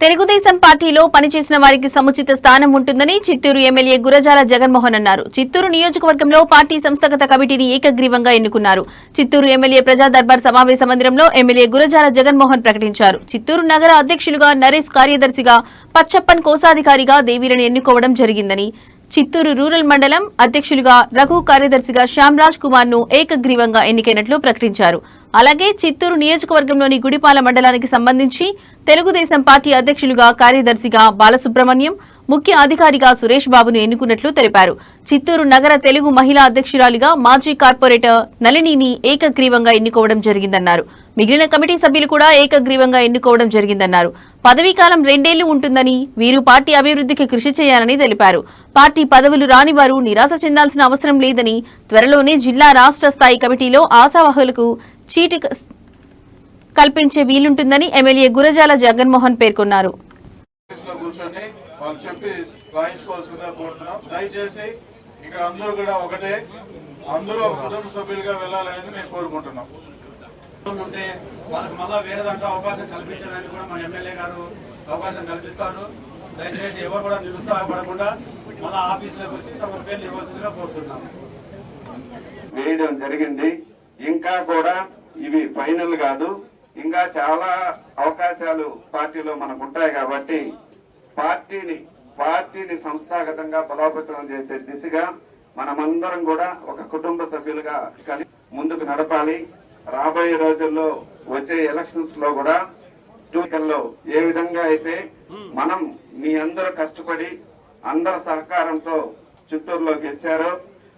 తెలుగుదేశం పార్టీలో పనిచేసిన వారికి సముచిత స్థానం ఉంటుందని చిత్తూరు ఎమ్మెల్యే గురజాల జగన్మోహన్ అన్నారు. చిత్తూరు నియోజకవర్గంలో పార్టీ సంస్థాగత కమిటీని ఏకగ్రీవంగా ఎన్నుకున్నారు. చిత్తూరు ఎమ్మెల్యే ప్రజా దర్బార్ సమావేశ మందిరంలో ఎమ్మెల్యే గురజాల జగన్మోహన్ ప్రకటించారు. చిత్తూరు నగర అధ్యక్షులుగా నరేష్ కార్యదర్శిగా పచ్చప్పన్ కోశాధికారిగా దేవీలను ఎన్నుకోవడం జరిగిందని చిత్తూరు రూరల్ మండలం అధ్యక్షులుగా రఘు కార్యదర్శిగా శ్యామ్రాజ్ కుమార్ను ఏకగ్రీవంగా ఎన్నికైనట్లు ప్రకటించారు. అలాగే చిత్తూరు నియోజకవర్గంలోని గుడిపాల మండలానికి సంబంధించి తెలుగుదేశం పార్టీ అధ్యక్షులుగా కార్యదర్శిగా బాలసుబ్రహ్మణ్యం ముఖ్య అధికారిగా సురేష్ బాబును ఎన్నుకున్నట్లు తెలిపారు. చిత్తూరు నగర తెలుగు మహిళా అధ్యక్షురాలిగా మాజీ కార్పొరేటర్ నళినిని ఏకగ్రీవంగా ఎన్నుకోవడం జరిగిందన్నారు. మిగిలిన కమిటీ సభ్యులు కూడా ఏకగ్రీవంగా ఎన్నుకోవడం జరిగిందన్నారు. పదవీకాలం రెండేళ్ళు ఉంటుందని వీరు పార్టీ అభివృద్ధికి కృషి చేయాలని తెలిపారు. పార్టీ పదవులు రాని వారు నిరాశ చెందాల్సిన అవసరం లేదని త్వరలోనే జిల్లా రాష్ట్ర స్థాయి కమిటీలో ఆశావాహులకు చీటి కల్పించే వీలుంటుందని ఎమ్మెల్యే గురజాల జగన్మోహన్ పేర్కొన్నారు. ఇక్కడ అందరూ కూడా ఒకటే అందరూ ఒక కుటుంబ సభ్యులుగా వెళ్ళాలనేది మేము కోరుకుంటున్నాం. ఉంటే వాళ్ళకి మళ్ళా వేరే దాంట్లో అవకాశం కల్పించడానికి కూడా మన ఎమ్మెల్యే గారు అవకాశం కల్పిస్తారు దయచేసి ఎవరు కూడా నిరుత్సాహపడకుండా మళ్ళా ఆఫీసులోకి వచ్చి తమ పేర్లు ఇవ్వాల్సిందిగా కోరుతున్నాం వేయడం జరిగింది. ఇంకా కూడా ఇవి ఫైనల్ కాదు. ఇంకా చాలా అవకాశాలు పార్టీలో మనకు ఉంటాయి కాబట్టి పార్టీని పార్టీని సంస్థాగతంగా బలోపేతం చేసే దిశగా మనమందరం కూడా ఒక కుటుంబ సభ్యులుగా కలిసి ముందుకు నడపాలి. రాబోయే రోజుల్లో వచ్చే ఎలక్షన్స్లో కూడా టూకల్లో ఏ విధంగా అయితే మనం మీ అందరూ కష్టపడి అందరి సహకారంతో చిత్తూరులో గెలిచారో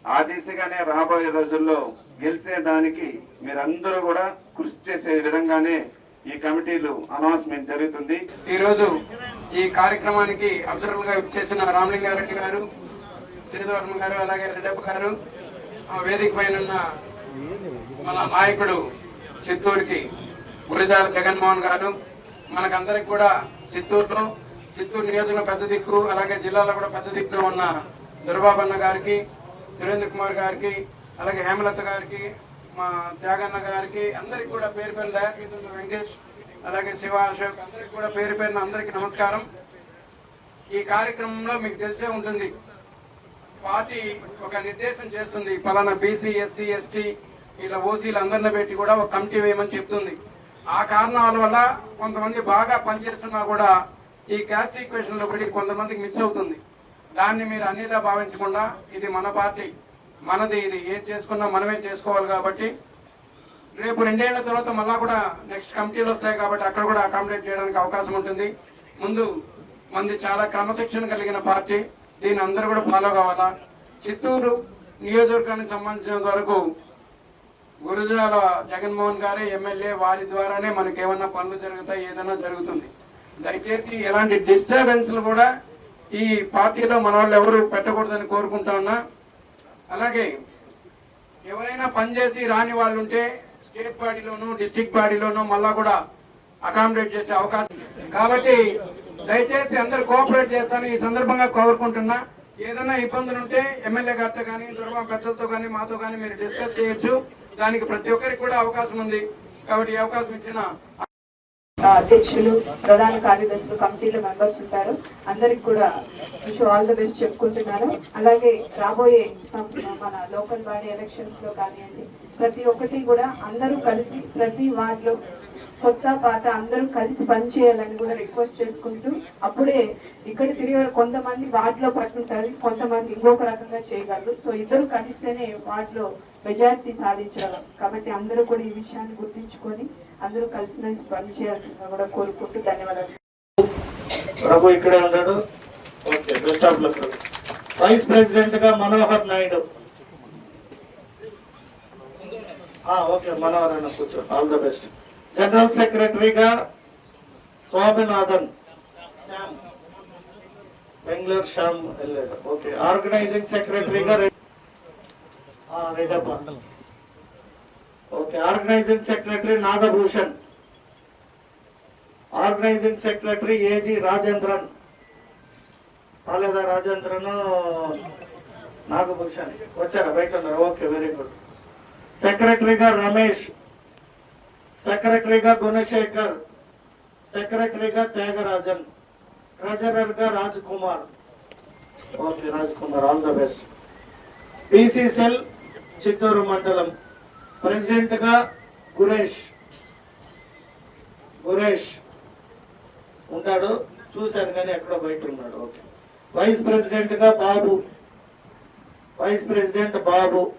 ఆ దిశగానే రాబోయే రోజుల్లో గెలిచేదానికి మీరందరూ కూడా కృషి చేసే విధంగానే ఈ కమిటీలు అనౌన్స్మెంట్ జరుగుతుంది. ఈరోజు ఈ కార్యక్రమానికి అబ్జర్వర్గా చేసిన రామలింగారెడ్డి గారు శ్రీధర్మ గారు అలాగే రెడ్డప్ప గారు ఆ వేదిక పైన మన నాయకుడు చిత్తూరుకి గురజాల జగన్మోహన్ గారు మనకందరికి కూడా చిత్తూరులో చిత్తూరు నియోజకవర్గం పెద్ద దిక్కు అలాగే జిల్లాలో కూడా పెద్ద దిక్కులో ఉన్న దుర్బాబన్న గారికి సురేంద్ర కుమార్ గారికి అలాగే హేమలత గారికి మా త్యాగన్న గారికి అందరికి కూడా పేరు పేరు దయాకృష్ణ వెంకటేష్ అలాగే శివ అశోక్ అందరికి కూడా పేరు పేరున అందరికి నమస్కారం. ఈ కార్యక్రమంలో మీకు తెలిసే ఉంటుంది పార్టీ ఒక నిర్దేశం చేస్తుంది పలానా బీసీ ఎస్సీ ఎస్టీ ఇలా ఓసీలు అందరిని పెట్టి కూడా ఒక కమిటీ వేయమని చెప్తుంది. ఆ కారణాల వల్ల కొంతమంది బాగా పనిచేస్తున్నా కూడా ఈ క్యాస్ట్ ఈక్వేషన్లో పడి కొంతమందికి మిస్ అవుతుంది. దాన్ని మీరు అన్నిలా భావించకుండా ఇది మన పార్టీ మనది ఇది ఏం చేసుకున్నా మనమే చేసుకోవాలి కాబట్టి రేపు రెండేళ్ళ తర్వాత మళ్ళా కూడా నెక్స్ట్ కమిటీలు వస్తాయి కాబట్టి అక్కడ కూడా అకామిడేట్ చేయడానికి అవకాశం ఉంటుంది. ముందు మంది చాలా క్రమశిక్షణ కలిగిన పార్టీ దీన్ని అందరూ కూడా ఫాలో కావాలా? చిత్తూరు నియోజకవర్గానికి సంబంధించినంత వరకు గురుజాల జగన్మోహన్ గారే ఎమ్మెల్యే వారి ద్వారానే మనకి ఏమన్నా పనులు జరుగుతాయి ఏదైనా జరుగుతుంది. దయచేసి ఎలాంటి డిస్టర్బెన్స్లు కూడా ఈ పార్టీలో మన వాళ్ళు ఎవరు పెట్టకూడదని కోరుకుంటా ఉన్నా. అలాగే ఎవరైనా పనిచేసి రాని వాళ్ళు ఉంటే స్టేట్ బాడీలోనూ డిస్టిక్ బాడీలోనూ మళ్ళా కూడా అకామిడేట్ చేసే అవకాశం కాబట్టి దయచేసి అందరు కోఆపరేట్ చేస్తాను. ఈ సందర్భంగా కోరుకుంటున్నా. ఏదైనా ఇబ్బందులు ఉంటే ఎమ్మెల్యే గారితో కానీ దుర్గా పెద్దలతో కానీ మాతో కానీ మీరు డిస్కస్ చేయొచ్చు. దానికి ప్రతి ఒక్కరికి కూడా అవకాశం ఉంది. కాబట్టి ఈ అవకాశం ఇచ్చిన అధ్యక్షులు ప్రధాన కార్యదర్శులు కమిటీల మెంబర్స్ ఉంటారు. అందరికి కూడా విష్ ఆల్ ద బెస్ట్ చెప్పుకుంటున్నాను. అలాగే రాబోయే మన లోకల్ బాడీ ఎలక్షన్స్లో కానివ్వండి ప్రతి ఒక్కటి కూడా అందరూ కలిసి ప్రతి వార్డులో కొత్త పాత అందరూ కలిసి పనిచేయాలని కూడా రిక్వెస్ట్ చేసుకుంటూ అప్పుడే ఇక్కడ తిరిగే కొంతమంది వార్డులో పట్టుంటారు కొంతమంది ఇంకొక రకంగా చేయగలరు. సో ఇద్దరు కలిస్తేనే వార్డులో మెజారిటీ సాధించగలం కాబట్టి అందరూ కూడా ఈ విషయాన్ని గుర్తించుకొని అందరూ కలిసిమెలిసి పనిచేయాల్సిందిగా కూడా కోరుకుంటూ ధన్యవాదాలు. ప్రభు ఇక్కడే ఉన్నాడు. Okay best of luck vice ప్రెసిడెంట్గా మనోహర్ నాయుడు. ఓకే మనోహర్ అన్న కూర్చో. ఆల్ ద బెస్ట్ జనరల్ సెక్రటరీగా స్వామినాథన్. బెంగళూరు శ్యామ్ వెళ్ళాడు ఓకే ఆర్గనైజింగ్ సెక్రటరీగా okay organising secretary Nagabhushan. Organising secretary AG Rajendran. రాలేదా రాజేంద్రన్? నాగభూషణ్. వచ్చారా? బయట ఉన్నారు. Okay very good. సెక్రటరీగా రమేష్. సెక్రటరీగా గుణశేఖర్. సెక్రటరీగా Thyagarajan. ట్రెజరర్గా Raj Kumar. Okay Raj Kumar. All the best. BC cell Chittoor మండలం ప్రెసిడెంట్గా గురేష్. గురేష్ ఉంటాడు చూశాను కానీ ఎక్కడో బయట ఉన్నాడు. ఓకే. వైస్ ప్రెసిడెంట్గా బాబు. వైస్ ప్రెసిడెంట్ బాబు.